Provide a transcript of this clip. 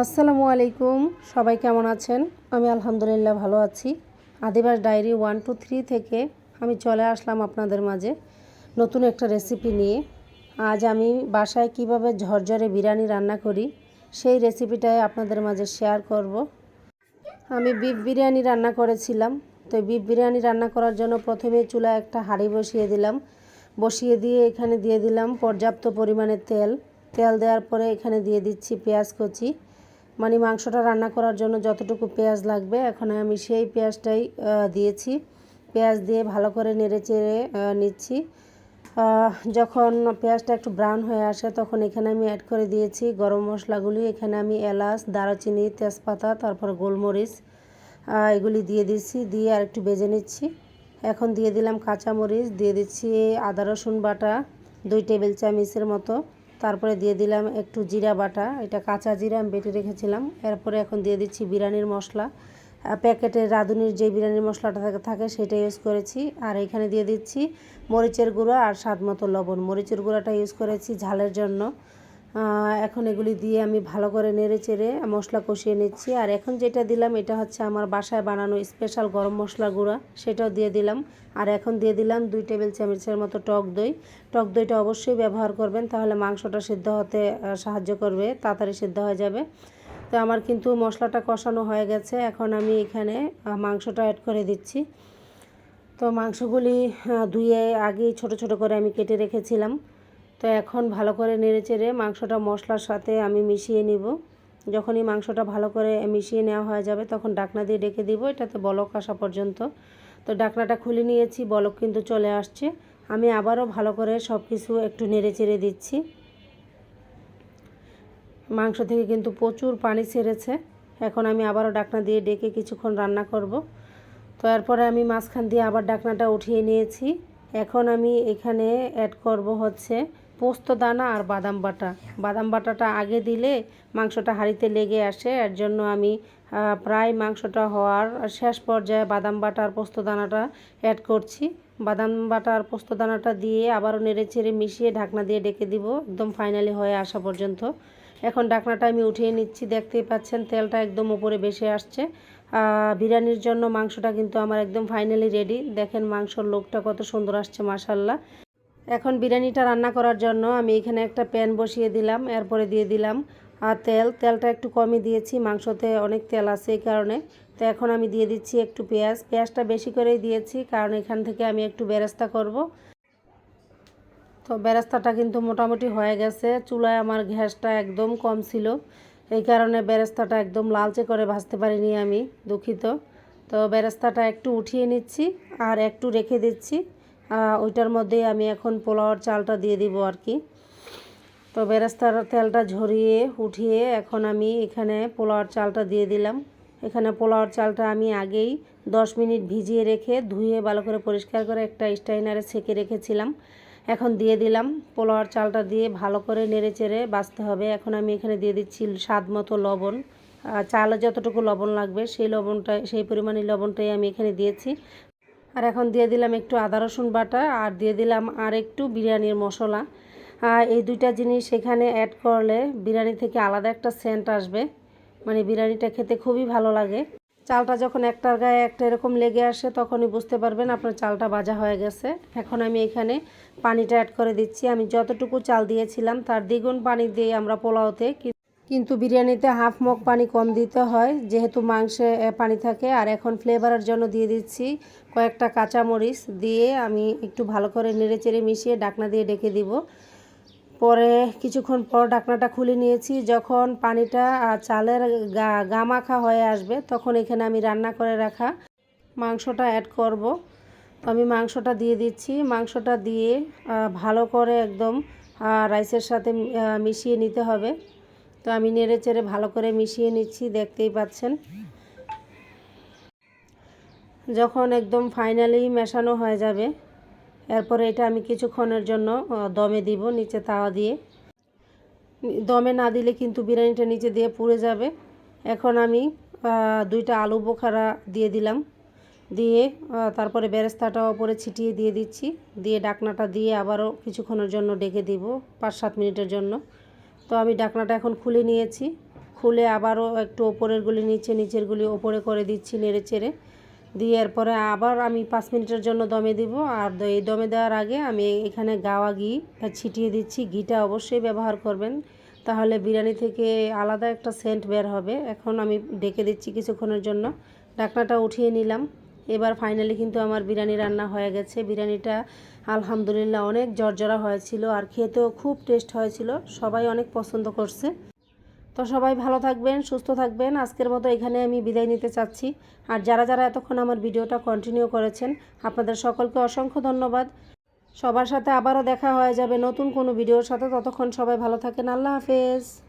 আসসালামু আলাইকুম। সবাই কেমন আছেন? আমি আলহামদুলিল্লাহ ভালো আছি। আদিবাস ডায়েরি ওয়ান, টু, থ্রি থেকে আমি চলে আসলাম আপনাদের মাঝে নতুন একটা রেসিপি নিয়ে। আজ আমি বাসায় কীভাবে ঝরঝরে বিরিয়ানি রান্না করি, সেই রেসিপিটাই আপনাদের মাঝে শেয়ার করব। আমি বিফ বিরিয়ানি রান্না করেছিলাম। তো বিফ বিরিয়ানি রান্না করার জন্য প্রথমে চুলায় একটা হাঁড়ি বসিয়ে দিলাম। বসিয়ে দিয়ে এখানে দিয়ে দিলাম পর্যাপ্ত পরিমাণে তেল। তেল দেওয়ার পরে এখানে দিয়ে দিচ্ছি পেঁয়াজ কচি। মানে মাংসটা রান্না করার জন্য যতটুকু পেঁয়াজ লাগবে, এখন আমি সেই পেঁয়াজটাই দিয়েছি। পেঁয়াজ দিয়ে ভালো করে নেড়ে চেড়ে নিচ্ছি। যখন পেঁয়াজটা একটু ব্রাউন হয়ে আসে, তখন এখানে আমি অ্যাড করে দিয়েছি গরম মশলাগুলি। এখানে আমি এলাচ, দারচিনি, তেজপাতা, তারপর গোলমরিচ এগুলি দিয়ে দিচ্ছি দিয়ে আর একটু বেজে নিচ্ছি। এখন দিয়ে দিলাম কাঁচামরিচ, দিয়ে দিচ্ছি আদা রসুন বাটা, দুই টেবিল চামচের মতো। তারপরে দিয়ে দিলাম একটু জিরা বাটা, এটা কাঁচা জিরা আমি বেটে রেখেছিলাম। এরপরে এখন দিয়ে দিচ্ছি বিরিয়ানির মশলা। প্যাকেটের রাঁধুনির যে বিরিয়ানির মশলাটা থাকে সেটা ইউজ করেছি। আর এখানে দিয়ে দিচ্ছি মরিচের গুঁড়ো আর স্বাদ মতো লবণ। মরিচের গুঁড়াটা ইউজ করেছি ঝালের জন্য। এখন এগুলি দিয়ে আমি ভালো করে নেড়ে চেড়ে মশলা কষিয়ে নিচ্ছি। আর এখন যেটা দিলাম, এটা হচ্ছে আমার বাসায় বানানো স্পেশাল গরম মশলা গুঁড়া। সেটাও দিয়ে দিলাম। আর এখন দিয়ে দিলাম দুই টেবিল চামচের মতো টক দই। টক দইটা অবশ্যই ব্যবহার করবেন, তাহলে মাংসটা সিদ্ধ হতে সাহায্য করবে, তাড়াতাড়ি সিদ্ধ হয়ে যাবে। তো আমার কিন্তু মশলাটা কষানো হয়ে গেছে। এখন আমি এখানে মাংসটা অ্যাড করে দিচ্ছি। তো মাংসগুলি ধুয়ে আগেই ছোট ছোট করে আমি কেটে রেখেছিলাম। তো এখন ভালো করে নেড়ে চেড়ে মাংসটা মশলার সাথে আমি মিশিয়ে নিব। যখনই মাংসটা ভালো করে মিশিয়ে নেওয়া হয়ে যাবে তখন ডাকনা দিয়ে ডেকে দিব, এটাতে বলক আসা পর্যন্ত। তো ডাকনাটা খুলে নিয়েছি, বলক কিন্তু চলে আসছে। আমি আবারও ভালো করে সব কিছু একটু নেড়ে চেড়ে দিচ্ছি। মাংস থেকে কিন্তু প্রচুর পানি ছেড়েছে। এখন আমি আবারও ডাকনা দিয়ে ডেকে কিছুক্ষণ রান্না করব। তো এরপরে আমি মাঝখান দিয়ে আবার ডাকনাটা উঠিয়ে নিয়েছি। এখন আমি এখানে অ্যাড করব হচ্ছে পোস্ত দানা আর বাদাম বাটা। বাদাম বাটাটা আগে দিলে মাংসটা হাঁড়িতে লেগে আসে। এর জন্য আমি প্রায় মাংসটা হওয়ার শেষ পর্যায়ে বাদাম বাটা আর পোস্ত দানাটা অ্যাড করছি। বাদাম বাটা আর পোস্ত দানাটা দিয়ে আবারও নেড়ে ছেড়ে মিশিয়ে ঢাকনা দিয়ে ডেকে দিব, একদম ফাইনালি হয়ে আসা পর্যন্ত। এখন ঢাকনাটা আমি উঠিয়ে নিচ্ছি, দেখতেই পাচ্ছেন তেলটা একদম উপরে বেশি আসছে। বিরিয়ানির জন্য মাংসটা কিন্তু আমার একদম ফাইনালি রেডি দেখেন মাংসর লোকটা কত সুন্দর আসছে মাসাল্লাহ এখন বিরিয়ানিটা রান্না করার জন্য আমি এখানে একটা প্যান বসিয়ে দিলাম, এরপরে দিয়ে দিলাম আর তেল। তেলটা একটু কমই দিয়েছি, মাংসতে অনেক তেল আছে এই কারণে। তো এখন আমি দিয়ে দিচ্ছি একটু পেঁয়াজ। পেঁয়াজটা বেশি করেই দিয়েছি, কারণ এখান থেকে আমি একটু বেরেস্তা করব। তো বেরেস্তাটা কিন্তু মোটামুটি হয়ে গেছে। চুলায় আমার গ্যাসটা একদম কম ছিল। এই কারণে বেরেস্তাটা একদম লালচে করে ভাজতে পারিনি আমি, দুঃখিত। তো বেরেস্তাটা একটু উঠিয়ে নিচ্ছি আর একটু রেখে দিচ্ছি। ওইটার মধ্যে আমি এখন পোলাওয়ার চালটা দিয়ে দিব আর কি। তো বেরেস্তার তেলটা ঝরিয়ে উঠিয়ে এখন আমি এখানে পোলাওয়ার চালটা দিয়ে দিলাম। এখানে পোলাওয়ার চালটা আমি আগেই দশ মিনিট ভিজিয়ে রেখে ধুয়ে ভালো করে পরিষ্কার করে একটা স্টাইনারে ছেঁকে রেখেছিলাম। এখন দিয়ে দিলাম পোলাওয়ার চালটা দিয়ে ভালো করে নেড়ে চেড়ে বাঁচতে হবে। এখন আমি এখানে দিয়ে দিচ্ছি স্বাদ মতো লবণ। চালে যতটুকু লবণ লাগবে সেই লবণটা সেই পরিমাণে লবণটাই আমি এখানে দিয়েছি। আর এখন দিয়ে দিলাম একটু আদা রসুন বাটা আর দিয়ে দিলাম আর একটু বিরিয়ানির মশলা। এই দুইটা জিনিস এখানে অ্যাড করলে বিরিয়ানি থেকে আলাদা একটা সেন্ট আসবে। মানে বিরিয়ানিটা খেতে খুবই ভালো লাগে। চালটা যখন একটার গায়ে একটা এরকম লেগে আসে তখনই বুঝতে পারবেন আপনার চালটা ভাজা হয়ে গেছে। এখন আমি এখানে পানিটা অ্যাড করে দিচ্ছি। আমি যতটুকু চাল দিয়েছিলাম তার দ্বিগুণ পানি দিয়ে আমরা পোলাওতে কিন্তু বিরিয়ানিতে হাফ মগ পানি কম দিতে হয়, যেহেতু মাংসে পানি থাকে। আর এখন ফ্লেভারের জন্য দিয়ে দিচ্ছি কয়েকটা কাঁচা মরিচ দিয়ে আমি একটু ভালো করে নেড়ে চেড়ে মিশিয়ে ডাকনা দিয়ে ডেকে দিব। পরে কিছুক্ষণ পর ডাকনাটা খুলে নিয়েছি। যখন পানিটা চালের গা গা মাখা হয়ে আসবে, তখন এখানে আমি রান্না করে রাখা মাংসটা অ্যাড করব। আমি মাংসটা দিয়ে দিচ্ছি। মাংসটা দিয়ে ভালো করে একদম রাইসের সাথে মিশিয়ে নিতে হবে। তো আমি নেড়ে চেড়ে ভালো করে মিশিয়ে নিচ্ছি, দেখতেই পাচ্ছেন। যখন একদম ফাইনালি মেশানো হয়ে যাবে, এরপরে এটা আমি কিছুক্ষণের জন্য দমে দিব নিচে তাওয়া দিয়ে। দমে না দিলে কিন্তু বিরিয়ানিটা নিচে দিয়ে পুড়ে যাবে। এখন আমি দুইটা আলু বোখারা দিয়ে দিলাম। দিয়ে তারপরে বেরেস্তাটা ওপরে ছিটিয়ে দিয়ে দিচ্ছি। দিয়ে ডাকনাটা দিয়ে আবারও কিছুক্ষণের জন্য ডেকে দিব, পাঁচ সাত মিনিটের জন্য। তো আমি ডাকনাটা এখন খুলে নিয়েছি। খুলে আবারও একটু ওপরেরগুলি নিচে নিচেরগুলি ওপরে করে দিচ্ছি নেড়ে চেড়ে। দিয়ে এরপরে আবার আমি পাঁচ মিনিটের জন্য দমে দিব। আর এই দমে দেওয়ার আগে আমি এখানে গাওয়া ঘি ছিটিয়ে দিচ্ছি। ঘিটা অবশ্যই ব্যবহার করবেন। তাহলে বিরিয়ানি থেকে আলাদা একটা সেন্ট বের হবে। এখন আমি ডেকে দিচ্ছি কিছুক্ষণের জন্য। ঢাকনাটা উঠিয়ে নিলাম। এবার ফাইনালি কিন্তু আমার বিরিয়ানি রান্না হয়ে গেছে। বিরিয়ানিটা আলহামদুলিল্লাহ অনেক জর্জরা হয়েছিল আর খেতেও খুব টেস্ট হয়েছিল। সবাই অনেক পছন্দ করছে। তো সবাই ভালো থাকবেন, সুস্থ থাকবেন। আজকের মতো এখানে আমি বিদায় নিতে চাচ্ছি। আর যারা যারা এতক্ষণ আমার ভিডিওটা কন্টিনিউ করেছেন, আপনাদের সকলকে অসংখ্য ধন্যবাদ। সবার সাথে আবারও দেখা হয়ে যাবে নতুন কোনো ভিডিওর সাথে। ততক্ষণ সবাই ভালো থাকেন। আল্লাহ হাফেজ।